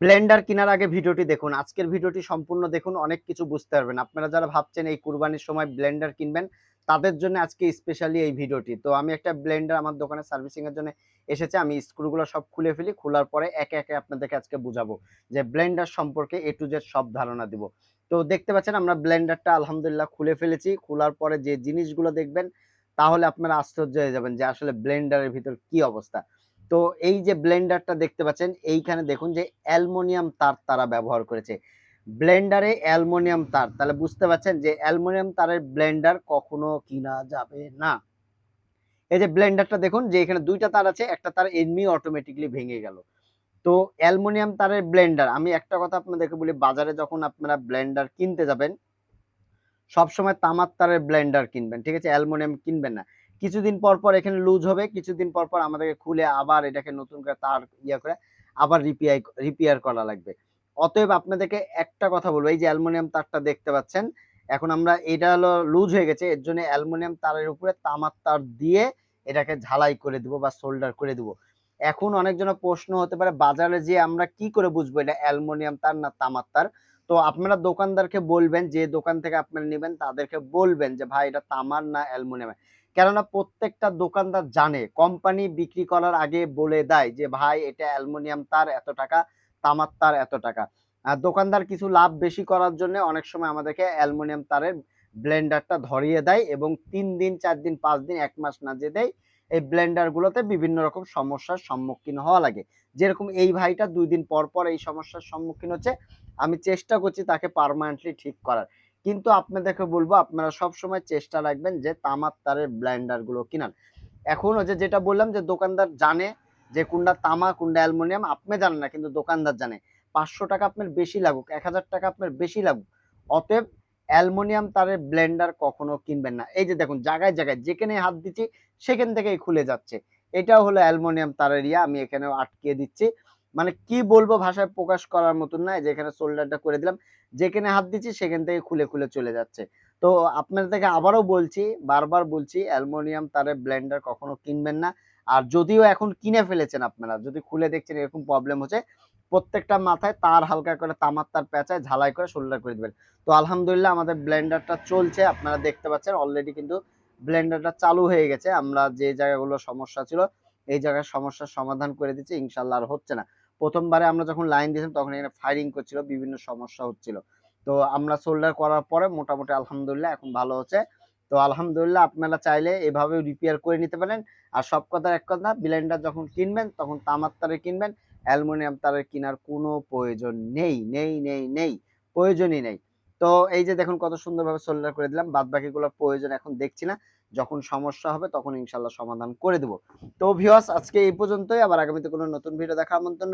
Blender কেনার আগে ভিডিওটি দেখুন। আজকের ভিডিওটি সম্পূর্ণ দেখুন, অনেক কিছু বুঝতে পারবেন। আপনারা যারা ভাবছেন এই কুরবানির সময় ব্লেন্ডার কিনবেন, তাদের জন্য আজকে স্পেশালি এই ভিডিওটি। তো আমি একটা ব্লেন্ডার আমার দোকানে সার্ভিসিং এর জন্য এসেছে, আমি স্ক্রুগুলো সব খুলে ফেলি, খোলার পরে একে একে আপনাদেরকে আজকে বুঝাবো যে ব্লেন্ডার সম্পর্কে এ টু জেড সব ধারণা দিব। তো দেখতে পাচ্ছেন আমরা ব্লেন্ডারটা আলহামদুলিল্লাহ খুলে ফেলেছি, খোলার পরে যে জিনিসগুলো দেখবেন, তাহলে আপনারা আশ্চর্য হয়ে যাবেন যে আসলে ব্লেন্ডারের ভিতর কি অবস্থা। তো এই যে ব্লেন্ডারটা দেখতে পাচ্ছেন, এইখানে দেখুন যে অ্যালুমিনিয়াম তার তারা ব্যবহার করেছে। ব্লেন্ডারে অ্যালুমিনিয়াম তার, তাহলে বুঝতে পারছেন যে অ্যালুমিনিয়াম তারের ব্লেন্ডার কখনো কিনা যাবে না। এই যে ব্লেন্ডারটা দেখুন যে এখানে দুইটা তার আছে, একটা তার এমনি অটোমেটিকলি ভেঙে গেল। তো অ্যালুমিনিয়াম তারের ব্লেন্ডার আমি একটা কথা আপনাদেরকে বলি, বাজারে যখন আপনারা ব্লেন্ডার কিনতে যাবেন, সবসময় তামার তারের ব্লেন্ডার কিনবেন, ঠিক আছে? অ্যালুমিনিয়াম কিনবেন না। কিছুদিন পর পর এখানে লুজ হবে, কিছুদিন পর পর আমাদেরকে খুলে আবার এটাকে নতুন করে তার ইয়ে করে আবার রিপেয়ার রিপেয়ার করা লাগবে। অতএব আপনাদেরকে একটা কথা বলব, এই যে অ্যালুমিনিয়াম তারটা দেখতে পাচ্ছেন, এখন আমরা এটা হলো লুজ হয়ে গেছে, এর জন্য অ্যালুমিনিয়াম তারের উপরে তামার তার দিয়ে এটাকে ঝালাই করে দিব বা সোল্ডার করে দিব। এখন অনেকজনের প্রশ্ন হতে পারে, বাজারে যে আমরা কি করে বুঝব এটা অ্যালুমিনিয়াম তার না তামার তার? তো আপনারা দোকানদারকে বলবেন, যে দোকান থেকে আপনারা নেবেন, তাদেরকে বলবেন যে, ভাই, এটা তামার না অ্যালুমিনিয়াম। কেননা প্রত্যেকটা দোকানদার জানে, কোম্পানি বিক্রি করার আগে বলে দেয় যে, ভাই, এটা অ্যালুমিনিয়াম তার এত টাকা, তামার তার এত টাকা। আর দোকানদার কিছু লাভ বেশি করার জন্য অনেক সময় আমাদেরকে অ্যালুমিনিয়াম তারের ব্লেন্ডারটা ধরিয়ে দেয় এবং তিন দিন, চার দিন, পাঁচ দিন, এক মাস না যে দেয় এই ব্লেন্ডারগুলোতে বিভিন্ন রকম সমস্যার সম্মুখীন হওয়া লাগে। যেরকম এই ভাইটা দুই দিন পর পর এই সমস্যার সম্মুখীন হচ্ছে, আমি চেষ্টা করছি তাকে পারমানেন্টলি ঠিক করার। কিন্তু আপনাদেরকে বলব, আপনারা সব সময় চেষ্টা রাখবেন যে তামার তারের ব্লেন্ডারগুলো কিনান এখন হচ্ছে যেটা বললাম যে দোকানদার জানে যে কোনটা তামা, কোনটা অ্যালুমিনিয়াম, আপনি জানেন না, কিন্তু দোকানদার জানে। পাঁচশো টাকা আপনার বেশি লাগুক, এক হাজার টাকা আপনার বেশি লাগুক। অতএব অ্যালুমিনিয়াম তারের ব্লেন্ডার কখনো কিনবেন না। এই যে দেখুন, জায়গায় জায়গায় যেখানে হাত দিচ্ছি, সেখান থেকেই খুলে যাচ্ছে। এটাও হলো অ্যালুমিনিয়াম তারের ইয়া, আমি এখানেও আটকে দিচ্ছি। মানে কি বলব ভাষায় প্রকাশ করার মতন নয় যেখানে শোল্ডারটা করে দিলাম, যেখানে হাত দিচ্ছি, সেখান থেকে খুলে খুলে চলে যাচ্ছে। তো আপনাদেরকে আবারও বলছি, বারবার বলছি, অ্যালুমিনিয়াম তারের ব্লেন্ডার কখনো কিনবেন না। আর যদিও এখন কিনে ফেলেছেন আপনারা, যদি খুলে দেখছেন এরকম প্রবলেম হচ্ছে, প্রত্যেকটা মাথায় তার হালকা করে তামার তার পেঁচায় ঝালাই করে শোল্ডার করে দিবেন। তো আলহামদুলিল্লাহ আমাদের ব্লেন্ডারটা চলছে, আপনারা দেখতে পাচ্ছেন অলরেডি কিন্তু ব্লেন্ডারটা চালু হয়ে গেছে। আমরা যে জায়গাগুলো সমস্যা ছিল, এই জায়গার সমস্যার সমাধান করে দিচ্ছি ইনশাল্লাহ আর হচ্ছে না। প্রথমবারে আমরা যখন লাইন দিয়েছিলাম, তখন এখানে ফায়ারিং করছিল, বিভিন্ন সমস্যা হচ্ছিল। তো আমরা সোল্ডার করার পরে মোটামুটি আলহামদুলিল্লাহ এখন ভালো হচ্ছে। তো আলহামদুলিল্লাহ আপনারা চাইলে এভাবে রিপেয়ার করে নিতে পারেন। আর সব কথার এক কথা ব্লেন্ডার যখন কিনবেন, তখন তামার তারে কিনবেন, অ্যালুমিনিয়াম তারের কেনার কোনো প্রয়োজন নেই নেই নেই নেই, প্রয়োজনই নেই। তো এই যে দেখুন কত সুন্দরভাবে সোল্ডার করে দিলাম বাদ বাকিগুলোর প্রয়োজন এখন দেখছি না। যখন সমস্যা হবে তখন ইনশাল্লাহ সমাধান করে দেবো। তো ভিওয়াস আজকে এই পর্যন্তই। আবার আগামীতে কোনো নতুন ভিডিও দেখা আমন্ত্রণ।